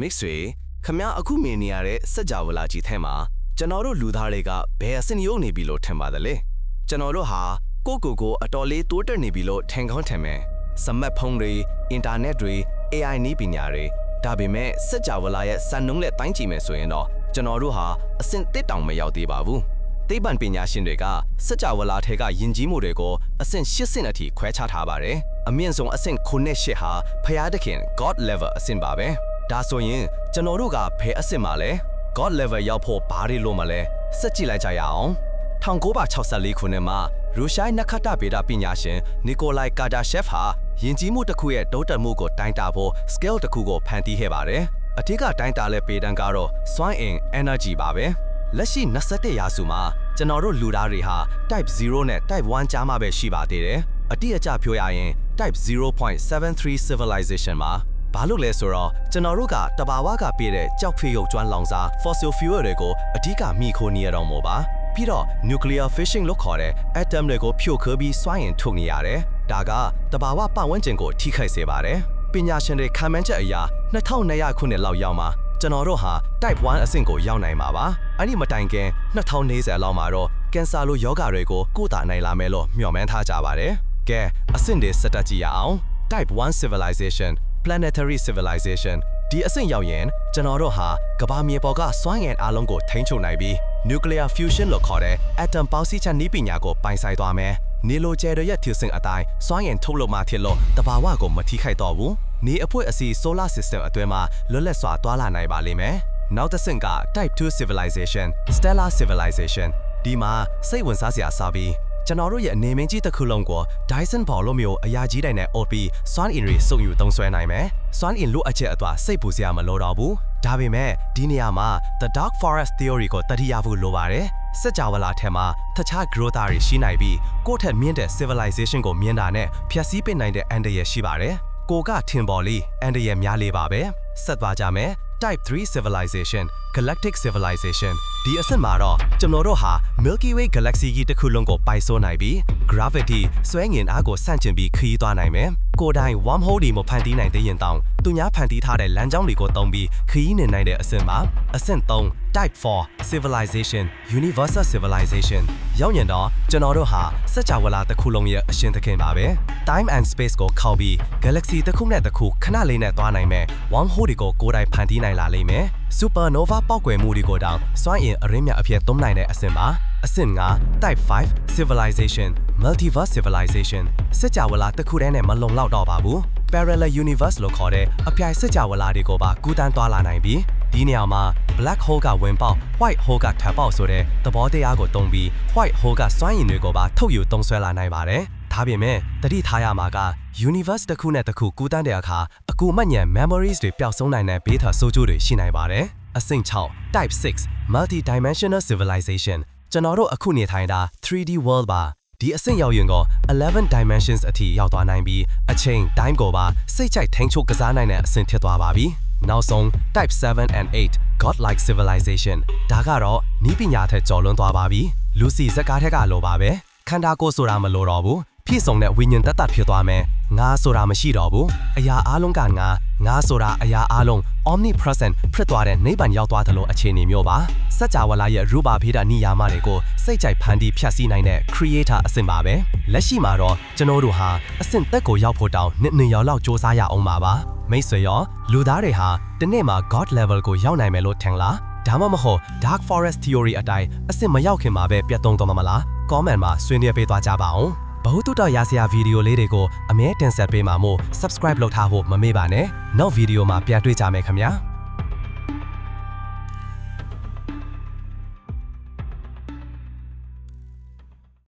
မိတ်ဆွေခမအခုမြင်နေရတဲ့စကြဝဠာကြီးထဲမှာကျွန်တော်တို့လူသားတွေကဘယ်အဆင့်ရုပ်နေပြီလို့ထင်ပါသလဲကျွန်တော်တို့ဟာကိုကိုကိုအတော်လေးတိုးတက်နေပြီလို့ထင်ကောင်းထင်မယ်စမတ်ဖုန်းတွေအင်တာနက်တွေ AI နည်းပညာတွေဒါပေမဲ့စကြဝဠာရဲ့စံနှုန်းနဲ့တိုင်းကြည့်မယ်ဆိုရင်တော့ကျွန်တော်တို့ဟာအဆင့်တစ်တောင်မရောက်သေးပါဘူးသိပ္ပံပညာရှင်တွေကစကြဝဠာထဲကယဉ်ကျေးမှုတွေကိုအဆင့်၈ဆင့်အထိခွဲခြားထားပါတယ်အမြင့်ဆုံးအဆင့်9နဲ့10ဟာဖျားသခင် God level အဆင့်ပါပဲ ဒါဆိုရင်ကျွန်တော်တို့ကဘယ်အဆင့်မှာလဲ God level ရောက်ဖို့ဘာတွေလို့မလဲစက်ကြည့်လိုက်ကြရအောင်1964ခုနှစ်မှာရုရှားနက္ခတ္တဗေဒပညာရှင်နီကိုလိုက်ကာတာရှက်ဖဟာယဉ်ကျေးမှုတစ်ခုရဲ့တိုးတက်မှုကိုတိုင်းတာဖို့ scale တစ်ခုကိုဖန်တီးခဲ့ပါတယ်အထက်ကတိုင်းတာလဲပေတန်းကတော့စွမ်းအင် energy ပါပဲလက်ရှိ21ရာစုမှာကျွန်တော်တို့လူသားတွေဟာ type 0နဲ့ type 1ကြားမှာပဲရှိပါသေးတယ်အတိအကျပြောရရင် type 0.73 civilization မှာ ဘာလို့လဲဆိုတော့ကျွန်တော်တို့ကတဘာဝကပြည့်တဲ့ကြောက်ဖေးရုပ်ကျွမ်းလောင်စာ fossil fuel တွေကိုအဓိကမိခိုနေရတော့မို့ပါပြီးတော့ nuclear fission လို့ခေါ်တဲ့ atom တွေကိုဖြိုခွဲပြီးစွမ်းအင်ထုတ်နေရတယ်ဒါကတဘာဝပတ်ဝန်းကျင်ကိုထိခိုက်စေပါတယ်ပညာရှင်တွေခံမှန်းချက်အရ2200ခုနှစ်လောက်ရောက်မှာကျွန်တော်တို့ဟာ type 1အဆင့်ကိုရောက်နိုင်မှာပါအဲ့ဒီမတိုင်ခင်2040လောက်မှာတော့ကင်ဆာလိုယောဂါတွေကိုကုသနိုင်လာမယ်လို့မျှော်မှန်းထားကြပါတယ်ကဲအဆင့်တွေစက်တက်ကြည့်ရအောင် type 1 civilization planetary civilization ဒီအဆင့်ရောက်ရင်ကျွန်တော်တို့ဟာကမ္ဘာမြေပေါ်ကစွမ်းအင်အားလုံးကိုထိန်းချုပ်နိုင်ပြီး nuclear fusion လို့ခေါ်တဲ့ atom ပေါင်းစည်းချက်နည်းပညာကိုပိုင်ဆိုင်သွားမယ်။နေလိုကျဲရရဲ့ထီစင်အတိုင်းစွမ်းအင်ထုတ်လုပ်မှဖြစ်လို့တဘာဝကိုမထိခိုက်တော့ဘူး။နေအဖွဲအစီ solar system အတွင်းမှာလွတ်လပ်စွာတွာလာနိုင်ပါလိမ့်မယ်။နောက်တစ်ဆင့်က type 2 civilization stellar civilization ဒီမှာစိတ်ဝင်စားစရာစားပြီး ကျွန်တော်တို့ရဲ့အနေမင်းကြီးတစ်ခုလုံးကို Dyson Ball လိုမျိုးအရာကြီးတိုင်းနဲ့ OP Swan In တွေစုံယူသုံးစွဲနိုင်မယ်။ Swan In လိုအပ်ချက်အသွားစိတ်ပူစရာမလိုတော့ဘူး။ဒါပေမဲ့ဒီနေရာမှာ The Dark Forest Theory ကိုတတိယဖို့လိုပါတယ်။စက်ကြဝဠာထဲမှာတခြား growth တွေရှိနိုင်ပြီးကိုယ့်ထက်မြင့်တဲ့ civilization ကိုမြင်တာနဲ့ဖျက်ဆီးပစ်နိုင်တဲ့အန္တရာယ်ရှိပါတယ်။ကိုကထင်ပေါ်လေးအန္တရာယ်များလေးပါပဲ။ဆက်သွားကြမယ်။ Type 3 Civilization Galactic Civilization ဒီအဆင့်မှာတော့ကျွန်တော်တို့ဟာ Milky Way Galaxy ကြီးတစ်ခုလုံးကိုပိုင်ဆိုးနိုင်ပြီး Gravity ဆွဲငင်အားကိုဆန့်ကျင်ပြီးခရီးသွားနိုင်မယ်။ကိုယ်တိုင် wormhole ဒီမဖန်တီးနိုင်သေးရင်တောင်သူများဖန်တီးထားတဲ့လမ်းကြောင်းတွေကိုသုံးပြီးခရီးနေနိုင်တဲ့အဆင့်မှာအဆင့်3 Type 4 Civilization Universal Civilization ရောက်ရင်တော့ကျွန်တော်တို့ဟာစัจ java လာတစ်ခုလုံးရဲ့အရှင်သခင်ပါပဲ Time and Space ကိုခောက်ပြီး Galaxy တစ်ခုနဲ့တစ်ခုခဏလေးနဲ့သွားနိုင်မယ် wormhole တွေကိုကိုယ်တိုင်ဖန်တီးနိုင်လာလိမ့်မယ် Supernova ပောက်ကွယ်မှုတွေကိုတောင်စွမ်းအင်အရင်းမြတ်အဖြစ်သုံးနိုင်တဲ့အဆင့်ပါအဆင့်5 Type 5 Civilization Multiverse Civilization စัจ java လာတစ်ခုတည်းနဲ့မလုံလောက်တော့ပါဘူး Parallel Universe လို့ခေါ်တဲ့အပြိုင်စัจ java လာတွေကိုပါကူးတန်းသွားလာနိုင်ပြီးဒီနေရာမှာ black hole ကဝင်ပေါက် white hole ကထပ်ပေါက်ဆိုတဲ့သဘောတရားကိုသုံးပြီး white hole ကစွမ်းရည်တွေကိုပါထုတ်ယူသုံးစွဲလာနိုင်ပါတယ်။ ဒါပေမဲ့တတိထားရမှာက universe တစ်ခုနဲ့တစ်ခုကူးတန်းတဲ့အခါအကူမညံ memories တွေပျောက်ဆုံးနိုင်တဲ့ဘေးထာဆိုးကျိုးတွေရှိနိုင်ပါတယ်။အဆင့်6 type 6 multi-dimensional civilization ကျွန်တော်တို့အခုနေထိုင်တာ 3D world ပါဒီအဆင့်ရောက်ရင်က11 dimensions အထိရောက်သွားနိုင်ပြီးအချိန် time ကိုပါစိတ်ကြိုက်ထိန်းချုပ်ကစားနိုင်တဲ့အဆင့်ဖြစ်သွားပါပြီ။နောက်ဆုံး type 7 and 8 godlike civilization ဒါကတော့နီးပညာထက်ကျော်လွန်သွားပါပြီ။လူစီဇက်ကားထက်ကလိုပါပဲ။ခန္ဓာကိုယ်ဆိုတာမလိုတော့ဘူး။ ပြည့်စုံတဲ့ဝိညာဉ်တတ်တတ်ဖြစ်သွားမယ်။ငါဆိုတာမရှိတော့ဘူး။အရာအလုံးကငါငါဆိုတာအရာအလုံး omnipresent ဖြစ်သွားတဲ့နိဗ္ဗာန်ရောက်သွားသလိုအခြေအနေမျိုးပါစัจ java လာရဲ့ရူပါဖေးတာနိယာမတွေကိုစိတ်ကြိုက်ဖန်တီးဖြတ်စည်းနိုင်တဲ့ creator အဆင့်ပါပဲလက်ရှိမှာတော့ကျွန်တော်တို့ဟာအဆင့်သက်ကိုရောက်ဖို့တောင်းနှစ်နှစ်ရောက်လောက်စ조사ရအောင်ပါပါမိတ်ဆွေရောလူသားတွေဟာဒီနေ့မှာ god level ကိုရောက်နိုင်မယ်လို့ထင်လားဒါမှမဟုတ် dark forest theory အတိုင်းအဆင့်မရောက်ခင်မှာပဲပြတ်သုံးသွားမှာမလား comment မှာဆွေးနွေးပေးသွားကြပါအောင် ဘဟုတုတရစရာဗီဒီယိုလေးတွေကိုအမြဲတင်ဆက်ပေးမှာမို့ subscribe လုပ်ထားဖို့မမေ့ပါနဲ့နောက်ဗီဒီယိုမှာပြန်တွေ့ကြမယ်ခင်ဗျာ